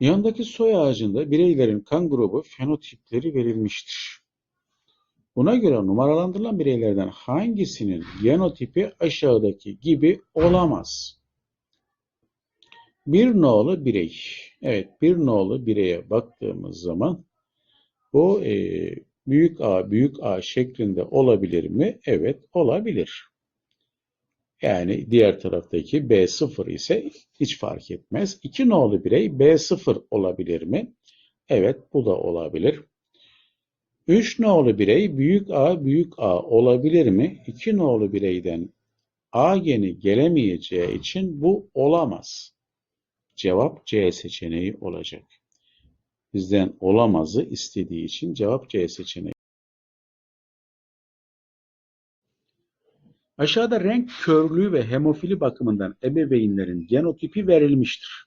Yandaki soy ağacında bireylerin kan grubu fenotipleri verilmiştir. Buna göre numaralandırılan bireylerden hangisinin genotipi aşağıdaki gibi olamaz? Bir nolu birey. Evet, bir nolu bireye baktığımız zaman bu e, büyük A, büyük A şeklinde olabilir mi? Evet, olabilir. Yani diğer taraftaki B0 ise hiç fark etmez. 2 nolu birey B0 olabilir mi? Evet, bu da olabilir. 3 nolu birey büyük A büyük A olabilir mi? 2 nolu bireyden A geni gelemeyeceği için bu olamaz. Cevap C seçeneği olacak. Bizden olamazı istediği için cevap C seçeneği. Aşağıda renk körlüğü ve hemofili bakımından ebeveynlerin genotipi verilmiştir.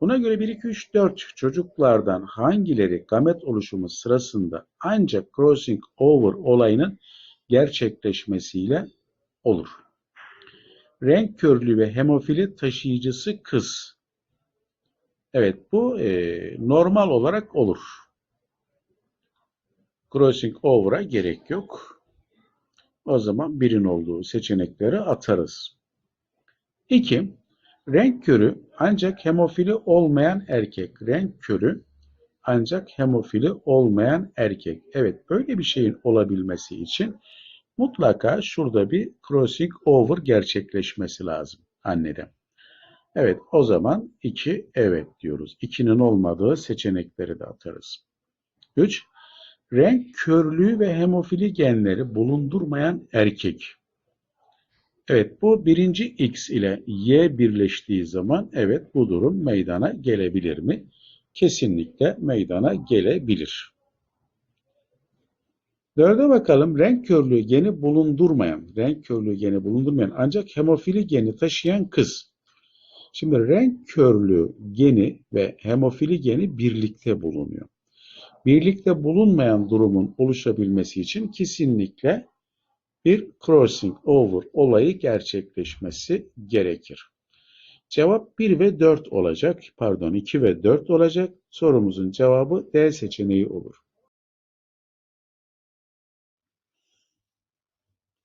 Buna göre 1, 2, 3, 4 çocuklardan hangileri gamet oluşumu sırasında ancak crossing over olayının gerçekleşmesiyle olur? Renk körlüğü ve hemofili taşıyıcısı kız. Evet bu e, normal olarak olur. Crossing over'a gerek yok. O zaman birin olduğu seçenekleri atarız. 2. Renk körü ancak hemofili olmayan erkek. Renk körü ancak hemofili olmayan erkek. Evet böyle bir şeyin olabilmesi için mutlaka şurada bir crossing over gerçekleşmesi lazım annede. Evet o zaman 2 evet diyoruz. 2'nin olmadığı seçenekleri de atarız. 3. Renk körlüğü ve hemofili genleri bulundurmayan erkek. Evet bu birinci X ile Y birleştiği zaman evet bu durum meydana gelebilir mi? Kesinlikle meydana gelebilir. Dörde bakalım renk körlüğü geni bulundurmayan, renk körlüğü geni bulundurmayan ancak hemofili geni taşıyan kız. Şimdi renk körlüğü geni ve hemofili geni birlikte bulunuyor. Birlikte bulunmayan durumun oluşabilmesi için kesinlikle bir crossing over olayı gerçekleşmesi gerekir. Cevap 1 ve 4 olacak. Pardon 2 ve 4 olacak. Sorumuzun cevabı D seçeneği olur.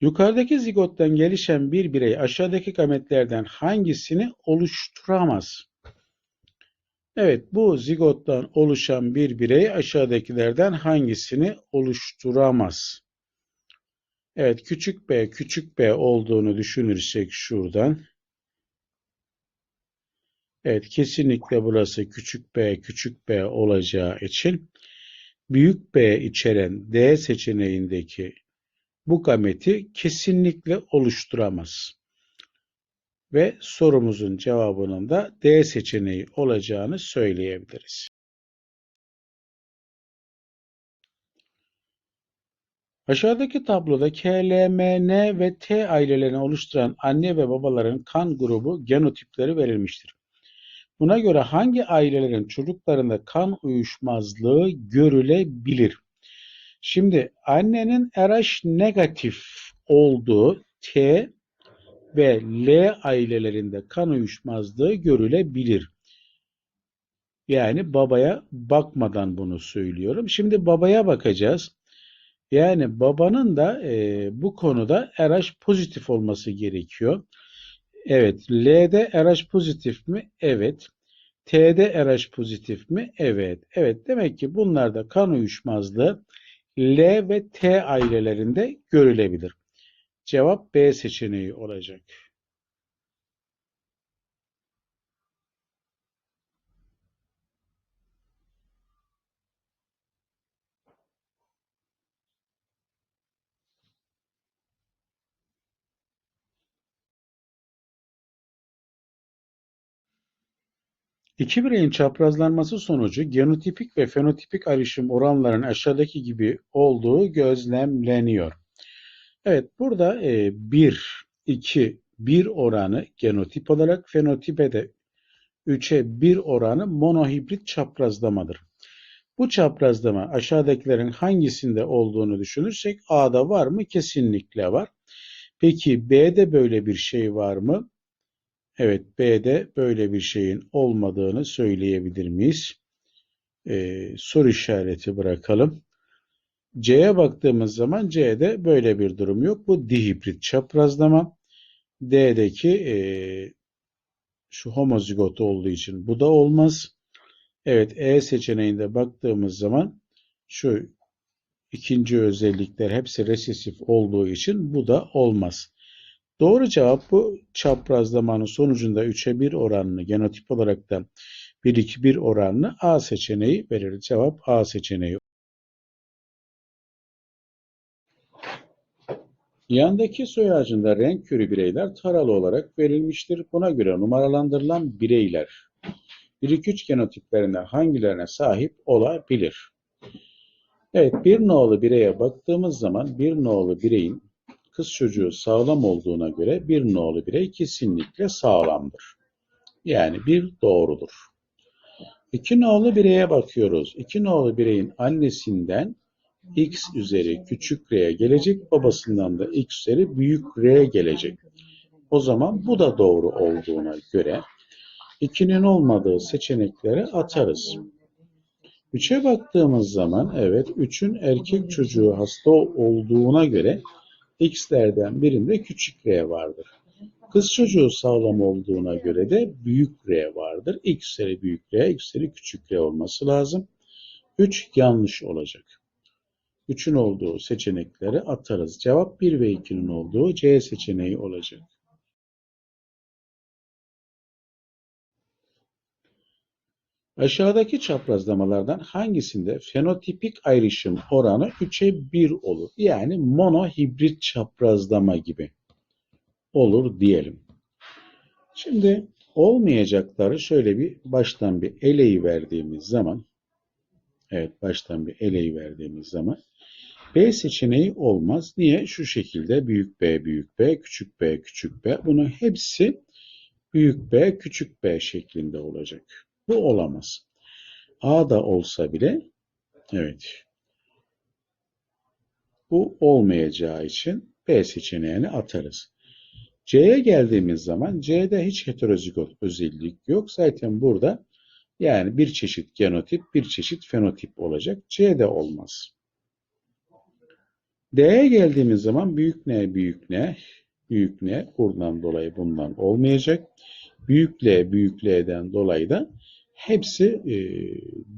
Yukarıdaki zigottan gelişen bir birey aşağıdaki gametlerden hangisini oluşturamaz? Evet, bu zigottan oluşan bir birey aşağıdakilerden hangisini oluşturamaz? Evet, küçük b, küçük b olduğunu düşünürsek şuradan. Evet, kesinlikle burası küçük b, küçük b olacağı için büyük b içeren D seçeneğindeki bu gameti kesinlikle oluşturamaz. Ve sorumuzun cevabının da D seçeneği olacağını söyleyebiliriz. Aşağıdaki tabloda K, L, M, N ve T ailelerini oluşturan anne ve babaların kan grubu genotipleri verilmiştir. Buna göre hangi ailelerin çocuklarında kan uyuşmazlığı görülebilir? Şimdi annenin RH negatif olduğu T ve L ailelerinde kan uyuşmazlığı görülebilir. Yani babaya bakmadan bunu söylüyorum. Şimdi babaya bakacağız. Yani babanın da e, bu konuda RH pozitif olması gerekiyor. Evet. L'de RH pozitif mi? Evet. T'de RH pozitif mi? Evet. Evet. Demek ki bunlarda kan uyuşmazlığı L ve T ailelerinde görülebilir. Cevap B seçeneği olacak. İki bireyin çaprazlanması sonucu genotipik ve fenotipik ayrışım oranlarının aşağıdaki gibi olduğu gözlemleniyor. Evet burada 1, 2, 1 oranı genotip olarak fenotipe de 3'e 1 oranı monohibrit çaprazlamadır. Bu çaprazlama aşağıdakilerin hangisinde olduğunu düşünürsek A'da var mı? Kesinlikle var. Peki B'de böyle bir şey var mı? Evet, B'de böyle bir şeyin olmadığını söyleyebilir miyiz? Ee, soru işareti bırakalım. C'ye baktığımız zaman C'de böyle bir durum yok. Bu dihibrit çaprazlama. D'deki e, şu homozigot olduğu için bu da olmaz. Evet, E seçeneğinde baktığımız zaman şu ikinci özellikler hepsi resesif olduğu için bu da olmaz. Doğru cevap bu çaprazlamanın sonucunda 3'e 1 oranını genotip olarak da 1-2-1 oranını A seçeneği verir. Cevap A seçeneği. Yandaki soy ağacında renk körü bireyler taralı olarak verilmiştir. Buna göre numaralandırılan bireyler 1-2-3 genotiplerine hangilerine sahip olabilir? Evet, bir nolu bireye baktığımız zaman bir nolu bireyin kız çocuğu sağlam olduğuna göre bir nolu birey kesinlikle sağlamdır. Yani bir doğrudur. İki nolu bireye bakıyoruz. İki nolu bireyin annesinden x üzeri küçük r gelecek, babasından da x üzeri büyük r gelecek. O zaman bu da doğru olduğuna göre 2'nin olmadığı seçenekleri atarız. 3'e baktığımız zaman evet 3'ün erkek çocuğu hasta olduğuna göre x'lerden birinde küçük r vardır. Kız çocuğu sağlam olduğuna göre de büyük r vardır. x üzeri büyük r, x üzeri küçük r olması lazım. 3 yanlış olacak. 3'ün olduğu seçenekleri atarız. Cevap 1 ve 2'nin olduğu C seçeneği olacak. Aşağıdaki çaprazlamalardan hangisinde fenotipik ayrışım oranı 3'e 1 olur? Yani monohibrit çaprazlama gibi olur diyelim. Şimdi olmayacakları şöyle bir baştan bir eleyi verdiğimiz zaman evet baştan bir eleyi verdiğimiz zaman B seçeneği olmaz. Niye? Şu şekilde büyük B, büyük B, küçük B, küçük B. Bunun hepsi büyük B, küçük B şeklinde olacak. Bu olamaz. A da olsa bile evet bu olmayacağı için B seçeneğini atarız. C'ye geldiğimiz zaman C'de hiç heterozigot özellik yok. Zaten burada yani bir çeşit genotip, bir çeşit fenotip olacak. C'de olmaz. D'ye geldiğimiz zaman büyük ne, büyük ne, büyük ne buradan dolayı bundan olmayacak. Büyük L, büyük L'den dolayı da hepsi e,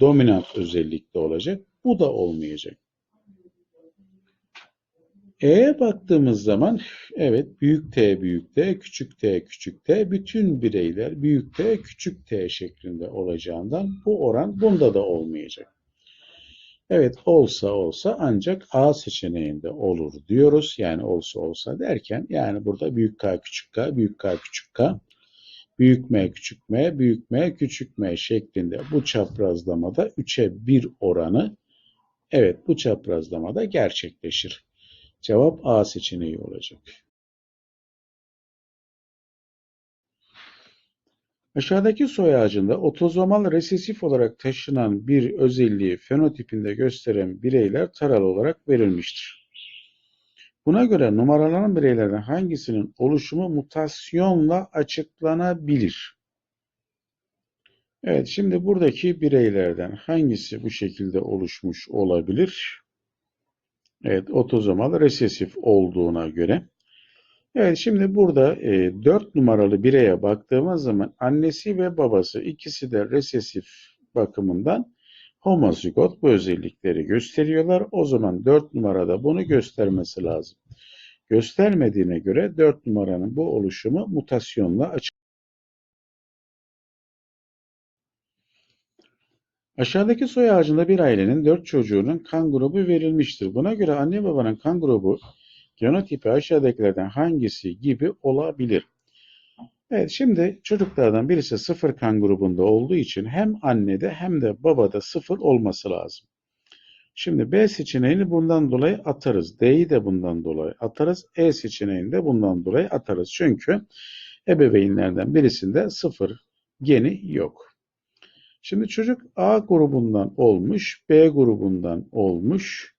dominant özellikte olacak. Bu da olmayacak. E'ye baktığımız zaman evet büyük T büyük T, küçük T küçük T bütün bireyler büyük T küçük T şeklinde olacağından bu oran bunda da olmayacak. Evet olsa olsa ancak A seçeneğinde olur diyoruz. Yani olsa olsa derken yani burada büyük K küçük K, büyük K küçük K, büyük M küçük M, büyük M küçük M şeklinde bu çaprazlamada 3'e 1 oranı evet bu çaprazlamada gerçekleşir. Cevap A seçeneği olacak. Aşağıdaki soy ağacında otozomal resesif olarak taşınan bir özelliği fenotipinde gösteren bireyler taralı olarak verilmiştir. Buna göre numaralanan bireylerden hangisinin oluşumu mutasyonla açıklanabilir? Evet, şimdi buradaki bireylerden hangisi bu şekilde oluşmuş olabilir? Evet, otozomal resesif olduğuna göre. Evet, şimdi burada e, 4 numaralı bireye baktığımız zaman annesi ve babası ikisi de resesif bakımından homozigot bu özellikleri gösteriyorlar. O zaman 4 numarada bunu göstermesi lazım. Göstermediğine göre 4 numaranın bu oluşumu mutasyonla açık. Aşağıdaki soy ağacında bir ailenin 4 çocuğunun kan grubu verilmiştir. Buna göre anne babanın kan grubu genotipi aşağıdakilerden hangisi gibi olabilir? Evet şimdi çocuklardan birisi sıfır kan grubunda olduğu için hem annede hem de babada sıfır olması lazım. Şimdi B seçeneğini bundan dolayı atarız. D'yi de bundan dolayı atarız. E seçeneğini de bundan dolayı atarız. Çünkü ebeveynlerden birisinde sıfır geni yok. Şimdi çocuk A grubundan olmuş, B grubundan olmuş,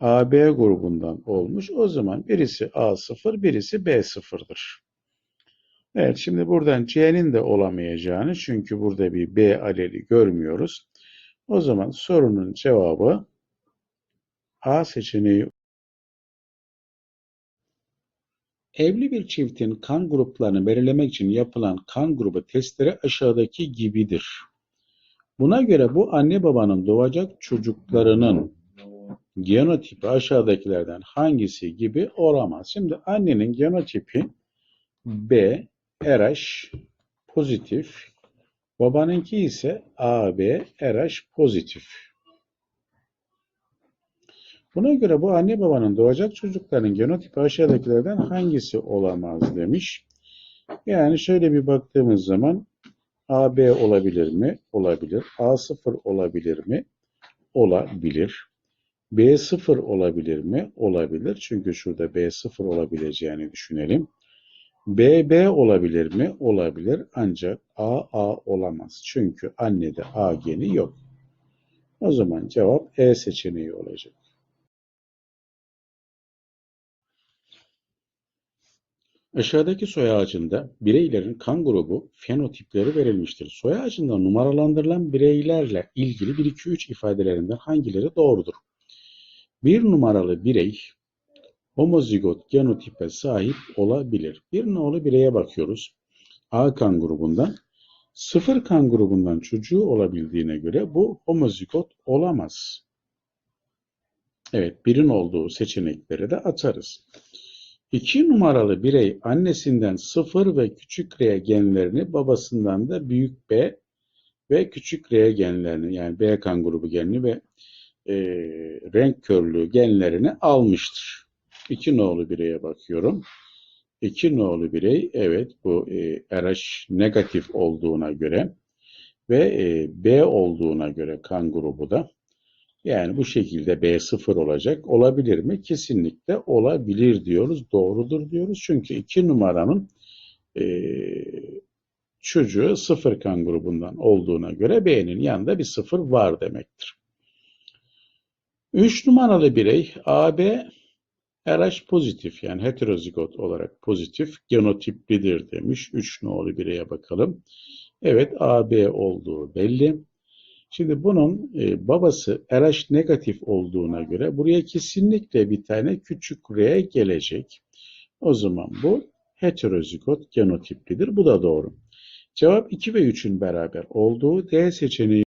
AB grubundan olmuş. O zaman birisi A0, birisi B0'dır. Evet, şimdi buradan C'nin de olamayacağını çünkü burada bir B aleli görmüyoruz. O zaman sorunun cevabı A seçeneği. Evli bir çiftin kan gruplarını belirlemek için yapılan kan grubu testleri aşağıdaki gibidir. Buna göre bu anne babanın doğacak çocuklarının genotipi aşağıdakilerden hangisi gibi olamaz. Şimdi annenin genotipi B, RH pozitif, babanınki ise AB, RH pozitif. Buna göre bu anne babanın doğacak çocukların genotipi aşağıdakilerden hangisi olamaz demiş. Yani şöyle bir baktığımız zaman AB olabilir mi? Olabilir. A0 olabilir mi? Olabilir. B0 olabilir mi? Olabilir. Çünkü şurada B0 olabileceğini düşünelim. BB olabilir mi? Olabilir. Ancak AA olamaz. Çünkü annede A geni yok. O zaman cevap E seçeneği olacak. Aşağıdaki soy ağacında bireylerin kan grubu fenotipleri verilmiştir. Soy ağacında numaralandırılan bireylerle ilgili 1, 2, 3 ifadelerinden hangileri doğrudur? Bir numaralı birey homozigot genotipe sahip olabilir. Bir nolu bireye bakıyoruz. A kan grubundan. Sıfır kan grubundan çocuğu olabildiğine göre bu homozigot olamaz. Evet, birin olduğu seçenekleri de atarız. 2 numaralı birey annesinden 0 ve küçük R genlerini babasından da büyük B ve küçük R genlerini yani B kan grubu genini ve e, renk körlüğü genlerini almıştır. 2 nolu bireye bakıyorum. 2 nolu birey evet bu e, RH negatif olduğuna göre ve e, B olduğuna göre kan grubu da yani bu şekilde B0 olacak. Olabilir mi? Kesinlikle olabilir diyoruz. Doğrudur diyoruz. Çünkü 2 numaranın e, çocuğu sıfır kan grubundan olduğuna göre B'nin yanında bir sıfır var demektir. 3 numaralı birey AB RH pozitif yani heterozigot olarak pozitif genotiplidir demiş. 3 nolu bireye bakalım. Evet AB olduğu belli. Şimdi bunun e, babası RH negatif olduğuna göre buraya kesinlikle bir tane küçük R gelecek. O zaman bu heterozigot genotiplidir. Bu da doğru. Cevap 2 ve 3'ün beraber olduğu D seçeneği